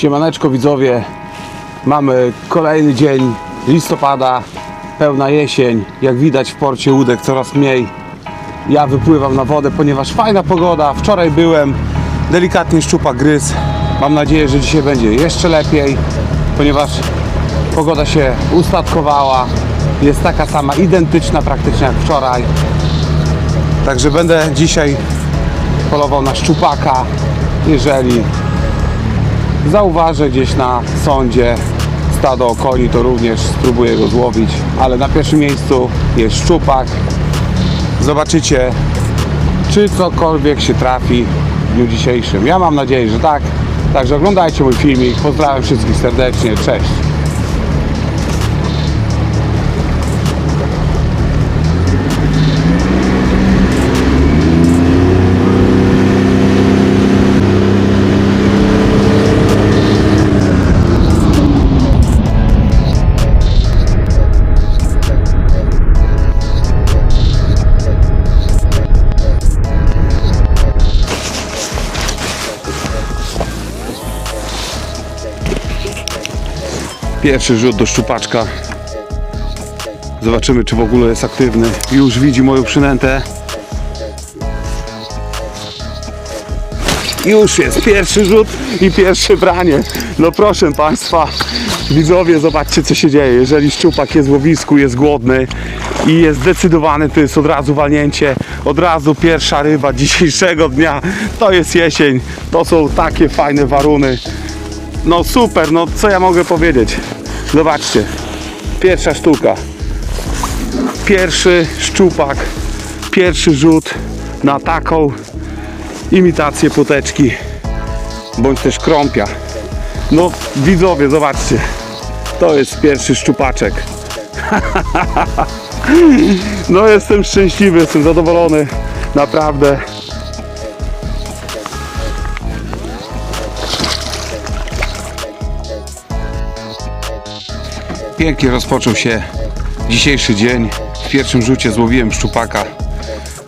Siemaneczko widzowie, mamy kolejny dzień listopada, pełna jesień, jak widać w porcie łódek coraz mniej. Ja wypływam na wodę, ponieważ fajna pogoda, wczoraj byłem, delikatnie szczupak gryz. Mam nadzieję, że dzisiaj będzie jeszcze lepiej, ponieważ pogoda się ustatkowała, jest taka sama, identyczna praktycznie jak wczoraj. Także będę dzisiaj polował na szczupaka, jeżeli zauważę gdzieś na sądzie stado koni, to również spróbuję go złowić, ale na pierwszym miejscu jest szczupak. Zobaczycie, czy cokolwiek się trafi w dniu dzisiejszym. Ja mam nadzieję, że tak. Także oglądajcie mój filmik. Pozdrawiam wszystkich serdecznie. Cześć. Pierwszy rzut do szczupaczka. Zobaczymy, czy w ogóle jest aktywny. Już widzi moją przynętę. Już jest pierwszy rzut i pierwsze branie. No proszę Państwa, widzowie, zobaczcie co się dzieje. Jeżeli szczupak jest w łowisku, jest głodny i jest zdecydowany, to jest od razu walnięcie, od razu pierwsza ryba dzisiejszego dnia. To jest jesień, to są takie fajne waruny. No super, no co ja mogę powiedzieć? Zobaczcie, pierwsza sztuka. Pierwszy szczupak, pierwszy rzut na taką imitację płoteczki, bądź też krąpia. No widzowie, zobaczcie, to jest pierwszy szczupaczek. No jestem szczęśliwy, jestem zadowolony, naprawdę. Pięknie rozpoczął się dzisiejszy dzień. W pierwszym rzucie złowiłem szczupaka.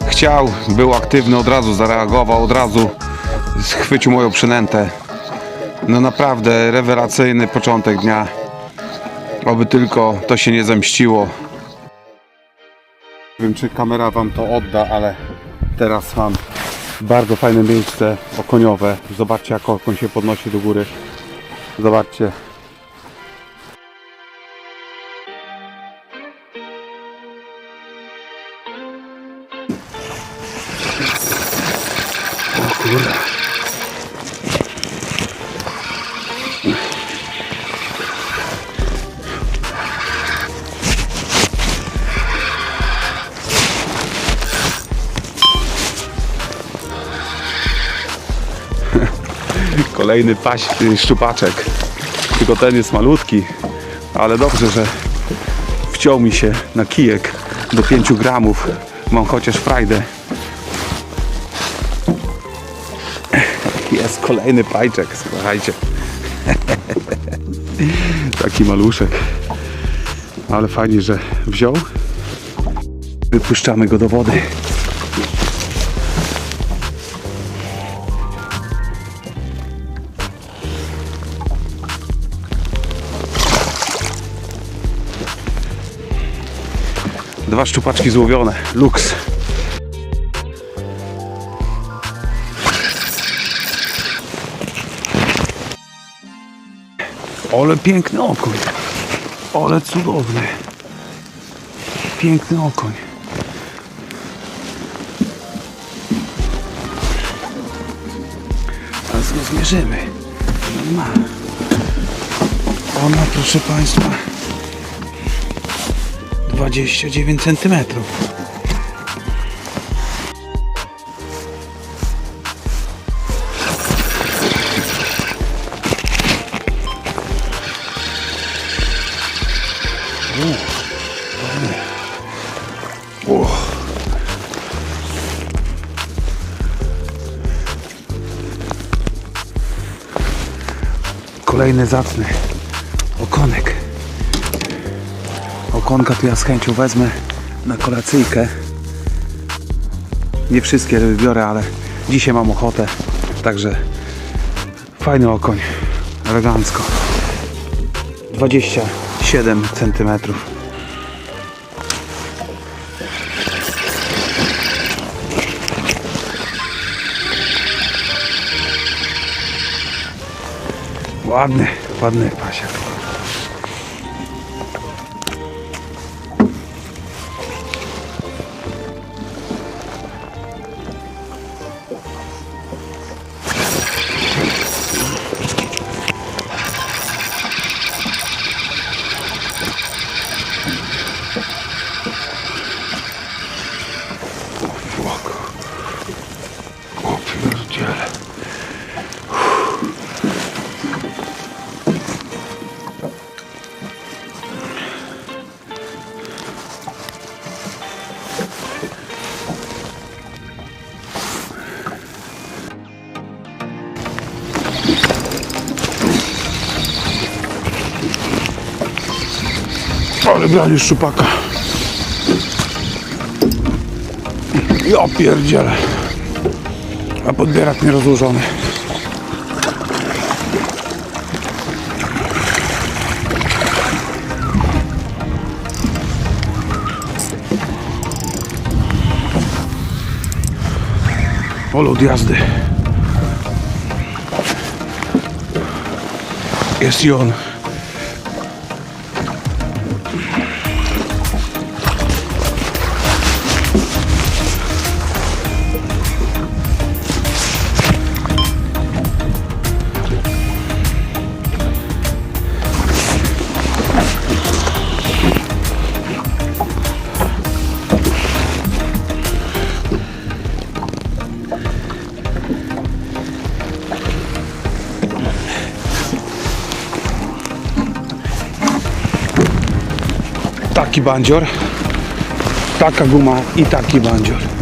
Chciał, był aktywny, od razu zareagował, od razu schwycił moją przynętę. No naprawdę rewelacyjny początek dnia. Oby tylko to się nie zemściło. Nie wiem czy kamera wam to odda, ale teraz mam bardzo fajne miejsce okoniowe. Zobaczcie jak okon się podnosi do góry. Zobaczcie. Kolejny paś, y, szczupaczek. Tylko ten jest malutki, ale dobrze, że wciął mi się na kijek do 5 gramów. Mam chociaż frajdę. Jest kolejny pajczek, słuchajcie. Taki maluszek. Ale fajnie, że wziął. Wypuszczamy go do wody. Dwa szczupaczki złowione. Luks. Ale piękny okoń. Ale cudowny. Piękny okoń. Teraz go zmierzymy. Ma. Ona, proszę Państwa, 29 centymetrów. Kolejny zacny okonek. Okonka to ja z chęcią wezmę na kolacyjkę. Nie wszystkie ryby biorę, ale dzisiaj mam ochotę. Także fajny okoń. elegancko. 27 centymetrów. Ładny, ładny pasiak. Ale brali szczupaka. Ja pierdzielę. A podbierak nierozłożony. Pole od jazdy. Jest i on. Taki bandzior. Taka guma i taki bandzior.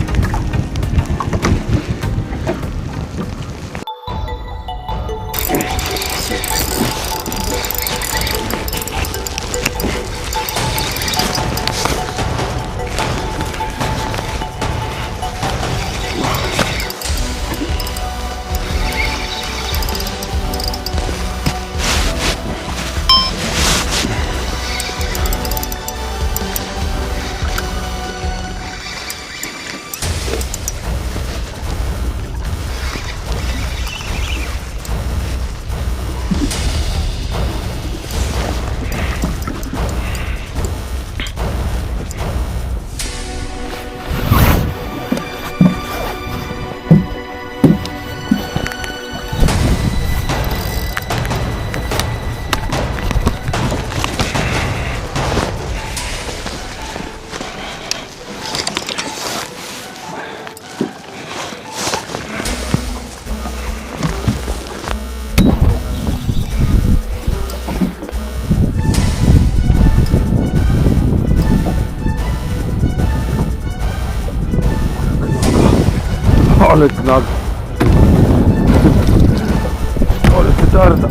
Ale petarda.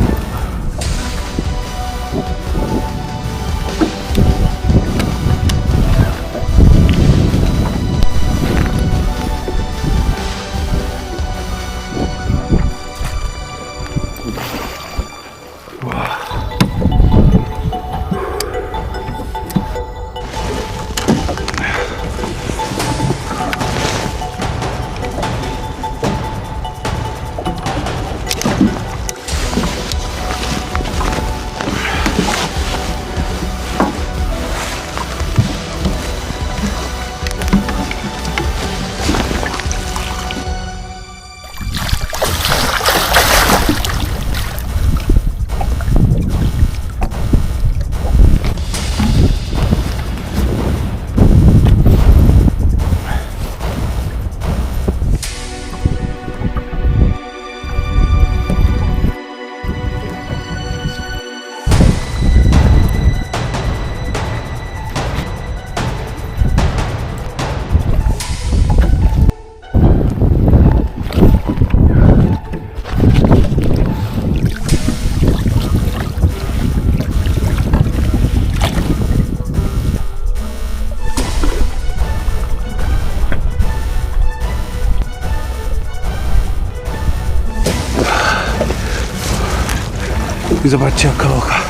I zobaczcie jaka locha.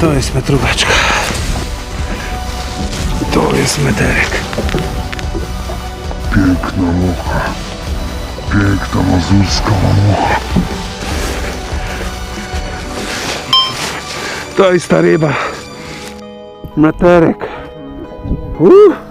To jest metróweczka. To jest mederek. Piękna mucha. Piękna mazurska mucha. To jest ta ryba. Meterek. Uh.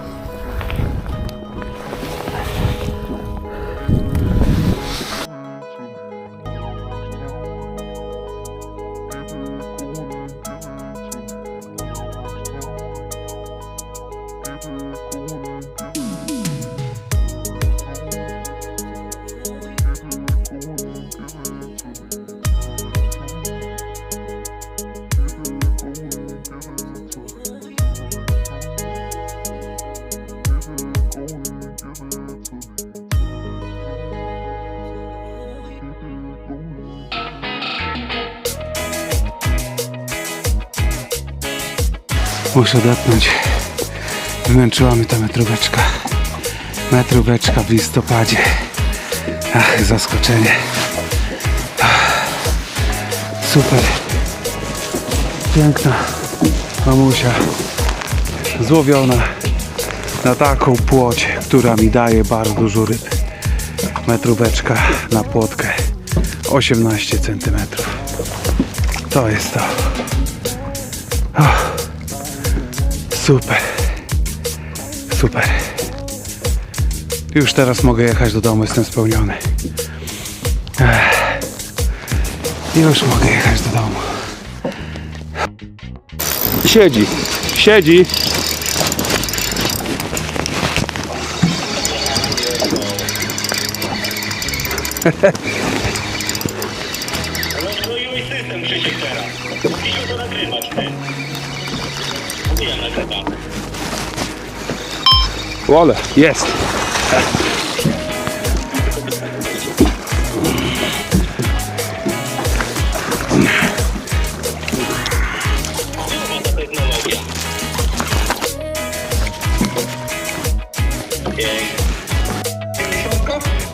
Muszę odetchnąć. Wymęczyła mnie ta metróweczka. Metróweczka w listopadzie. Ach, zaskoczenie. Super. Piękna mamusia. Złowiona na taką płoć, która mi daje bardzo dużo ryb. Metróweczka na płotkę 18 cm. To jest to. Super. Super. Już teraz mogę jechać do domu, jestem spełniony. Ech. Już mogę jechać do domu. Siedzi. Siedzi. Rozbroiłeś system, Krzysiek, teraz. Musisz to nagrywać, ty. Ole, jest.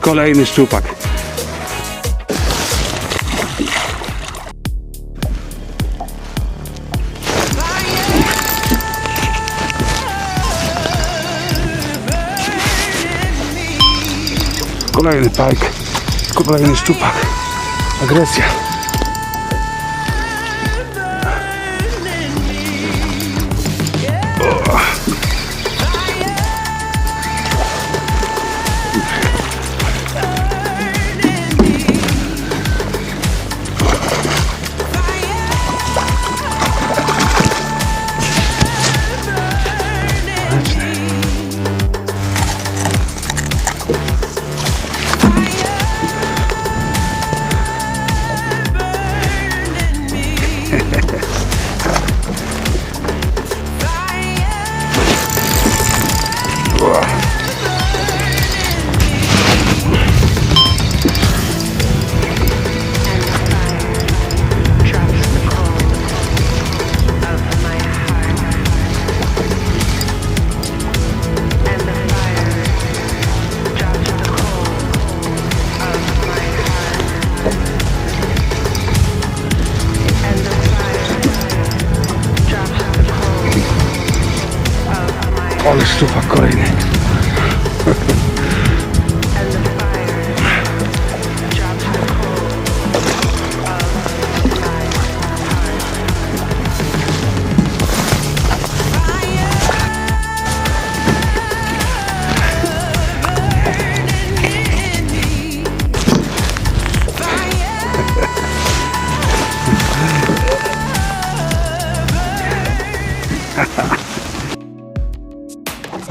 Kolejny szczupak. Kolejny pajk. Kolejny szczupak. Agresja.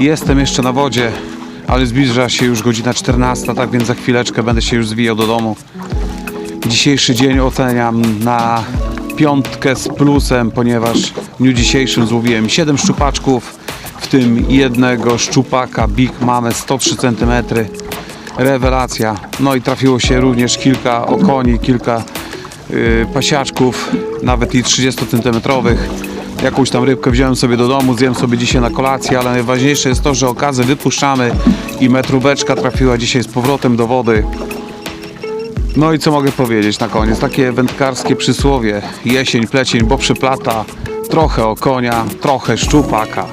Jestem jeszcze na wodzie, ale zbliża się już godzina 14, tak więc za chwileczkę będę się już zwijał do domu. Dzisiejszy dzień oceniam na piątkę z plusem, ponieważ w dniu dzisiejszym złowiłem 7 szczupaczków, w tym jednego szczupaka Big Mame 103 cm. Rewelacja. No i trafiło się również kilka okoni, kilka yy, pasiaczków, nawet i 30 cm. Jakąś tam rybkę wziąłem sobie do domu, zjem sobie dzisiaj na kolację, ale najważniejsze jest to, że okazję wypuszczamy i metróweczka trafiła dzisiaj z powrotem do wody. No i co mogę powiedzieć na koniec? Takie wędkarskie przysłowie. Jesień, plecień, bo przyplata. Trochę o konia, trochę szczupaka.